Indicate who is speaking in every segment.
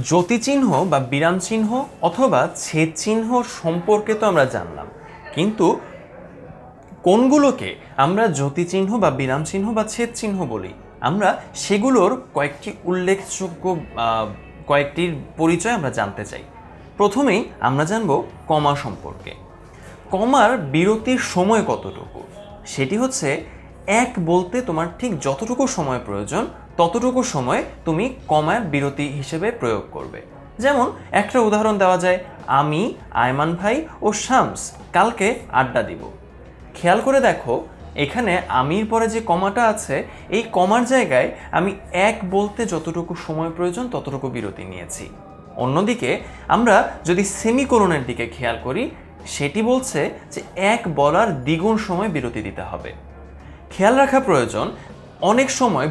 Speaker 1: জ্যোতিচিহ্ন বা বিরাম চিহ্ন অথবা ছেদ চিহ্ন সম্পর্কে তো আমরা জানলাম। কিন্তু কোনগুলোকে আমরা জ্যোতিচিহ্ন বা বিরাম চিহ্ন বা ছেদ চিহ্ন বলি? আমরা সেগুলোর কয়েকটি উল্লেখযোগ্য কয়েকটির পরিচয় আমরা জানতে চাই। প্রথমেই আমরা জানব কমা সম্পর্কে। কমার বিরতির সময় কতটুকু? সেটি হচ্ছে এক বলতে তোমার ঠিক যতটুকু সময় প্রয়োজন ততটুকু সময় তুমি কমার বিরতি হিসেবে প্রয়োগ করবে। যেমন, একটা উদাহরণ দেওয়া যায়, আমি, আয়মান ভাই ও শামস কালকে আড্ডা দিব। খেয়াল করে দেখো, এখানে আমির পরে যে কমাটা আছে, এই কমার জায়গায় আমি এক বলতে যতটুকু সময় প্রয়োজন ততটুকু বিরতি নিয়েছি। অন্যদিকে, আমরা যদি সেমিকোলনের দিকে খেয়াল করি, সেটি বলছে যে এক বলার দ্বিগুণ সময় বিরতি দিতে হবে। খেয়াল রাখা প্রয়োজন অনেক সময়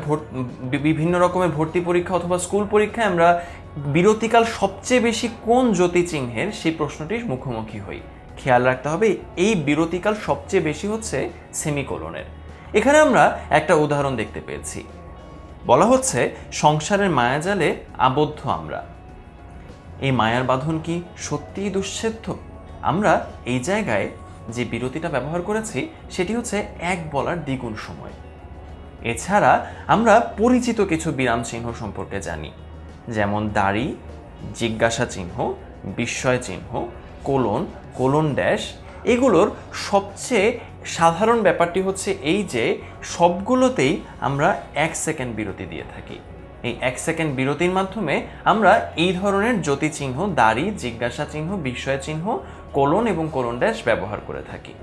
Speaker 1: বিভিন্ন রকমের ভর্তি পরীক্ষা অথবা স্কুল পরীক্ষায় আমরা বিরতিকাল সবচেয়ে বেশি কোন জ্যোতি চিহ্নের সেই প্রশ্নটির মুখোমুখি হই। খেয়াল রাখতে হবে, এই বিরতিকাল সবচেয়ে বেশি হচ্ছে সেমিকোলনের। এখানে আমরা একটা উদাহরণ দেখতে পেয়েছি। বলা হচ্ছে, সংসারের মায়াজালে আবদ্ধ আমরা। এই মায়ার বাঁধন কি সত্যিই দুঃসেদ্ধ? আমরা এই জায়গায় যে বিরতিটা ব্যবহার করেছি, সেটি হচ্ছে এক বলার দ্বিগুণ সময়। এছাড়া আমরা পরিচিত কিছু বিরাম চিহ্ন সম্পর্কে জানি। যেমন দাড়ি, জিজ্ঞাসা চিহ্ন, বিস্ময় চিহ্ন, কোলন কোলন ড্যাশ। এগুলোর সবচেয়ে সাধারণ ব্যাপারটি হচ্ছে এই যে সবগুলোতেই আমরা এক সেকেন্ড বিরতি দিয়ে থাকি। এই এক সেকেন্ড বিরতির মাধ্যমে আমরা এই ধরনের জ্যোতি চিহ্ন, দাড়ি, জিজ্ঞাসা চিহ্ন, বিস্ময় চিহ্ন, কোলন এবং কোলন ড্যাশ ব্যবহার করে থাকি।